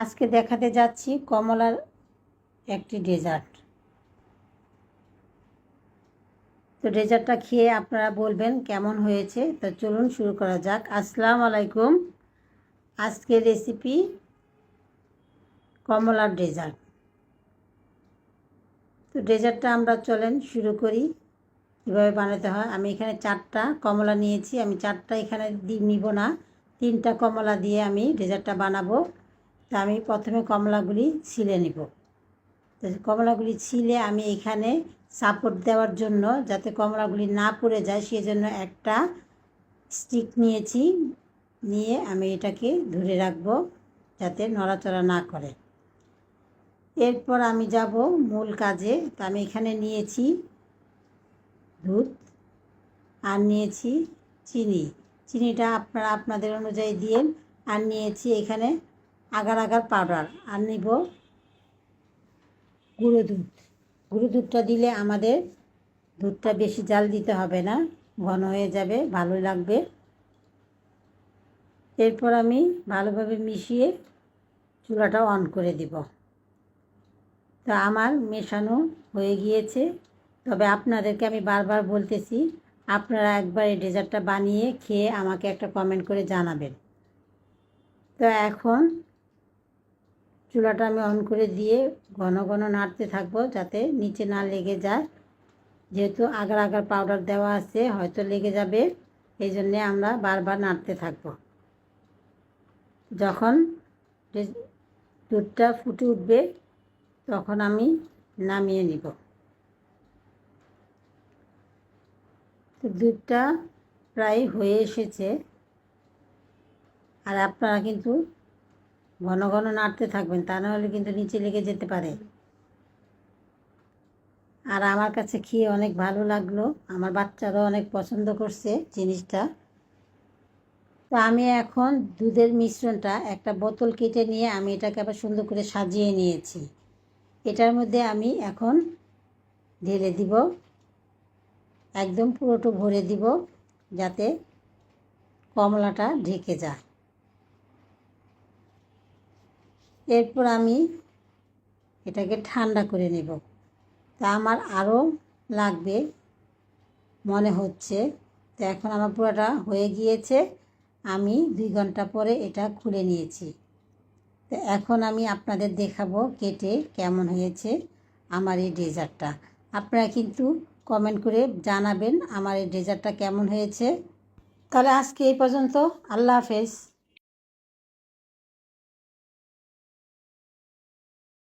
আজকে দেখাতে যাচ্ছি কমলার একটি ডেজার্ট। তো ডেজার্টটা খেয়ে আপনারা বলবেন কেমন হয়েছে। তো চলুন শুরু করা যাক। আসসালামু আলাইকুম। আজকের রেসিপি কমলার ডেজার্ট। তো ডেজার্টটা আমরা চলেন শুরু করি। কীভাবে বানাতে হয়। আমি এখানে চারটা কমলা নিয়েছি। আমি চারটা এখানে নিব না। তিনটা কমলা দিয়ে আমি ডেজার্টটা বানাবো। তা আমি প্রথমে কমলাগুলি ছিলে নিব। তো কমলাগুলি ছিলে আমি এখানে সাপোর্ট দেওয়ার জন্য যাতে কমলাগুলি না পড়ে যায় সেই জন্য একটা স্টিক নিয়েছি। নিয়ে আমি এটাকে ধরে রাখব যাতে নড়াচড়া না করে। এরপর আমি যাব মূল কাজে। তা আমি এখানে নিয়েছি দুধ আর নিয়েছি চিনি। চিনিটা আপনারা আপনাদের অনুযায়ী দিয়েন। আর নিয়েছি এখানে আগার আগার পাউডার আর নিব গুঁড়ো দুধ। গুঁড়ো দুধটা দিলে আমাদের দুধটা বেশি জাল দিতে হবে না, ঘন হয়ে যাবে ভালো লাগবে। এরপর আমি ভালোভাবে মিশিয়ে চুলাটা অন করে দিব। তো আমার মেশানো হয়ে গিয়েছে। তবে আপনাদেরকে আমি বারবার বলতেছি, আপনারা একবার এই ডেজার্টটা বানিয়ে খেয়ে আমাকে একটা কমেন্ট করে জানাবেন। তো এখন চুলাটা আমি অন করে দিয়ে ঘন ঘন নাড়তে থাকব যাতে নিচে না লেগে যায়। যেহেতু আগার আগার পাউডার দেওয়া আছে, হয়তো লেগে যাবে। এই জন্যে আমরা বারবার নাড়তে থাকব। যখন দুধটা ফুটে উঠবে, তখন আমি নামিয়ে নিব। তো দুধটা প্রায় হয়ে এসেছে। আর আপনারা কিন্তু ঘন ঘন নাড়তে থাকবেন, তা নাহলে কিন্তু নিচে লেগে যেতে পারে। আর আমার কাছে খেয়ে অনেক ভালো লাগল, আমার বাচ্চারাও অনেক পছন্দ করছে জিনিসটা। তো আমি এখন দুধের মিশ্রণটা একটা বোতল কেটে নিয়ে আমি এটাকে আবার সুন্দর করে সাজিয়ে নিয়েছি। এটার মধ্যে আমি এখন ঢেলে দিব, একদম পুরোটা ভরে দিব, যাতে কমলাটা ঢেকে যায়। এরপর আমি এটাকে ঠান্ডা করে নেব। তা আমার আরও লাগবে, মনে হচ্ছে। তো এখন আমার পুরোটা হয়ে গিয়েছে। আমি দুই ঘণ্টা পরে এটা খুলে নিয়েছি। তো এখন আমি আপনাদের দেখাবো কেটে কেমন হয়েছে আমার এই ডেজার্টটা। আপনারা কিন্তু কমেন্ট করে জানাবেন আমার এই ডেজার্টটা কেমন হয়েছে। তাহলে আজকে এই পর্যন্ত। আল্লাহ হাফেজ।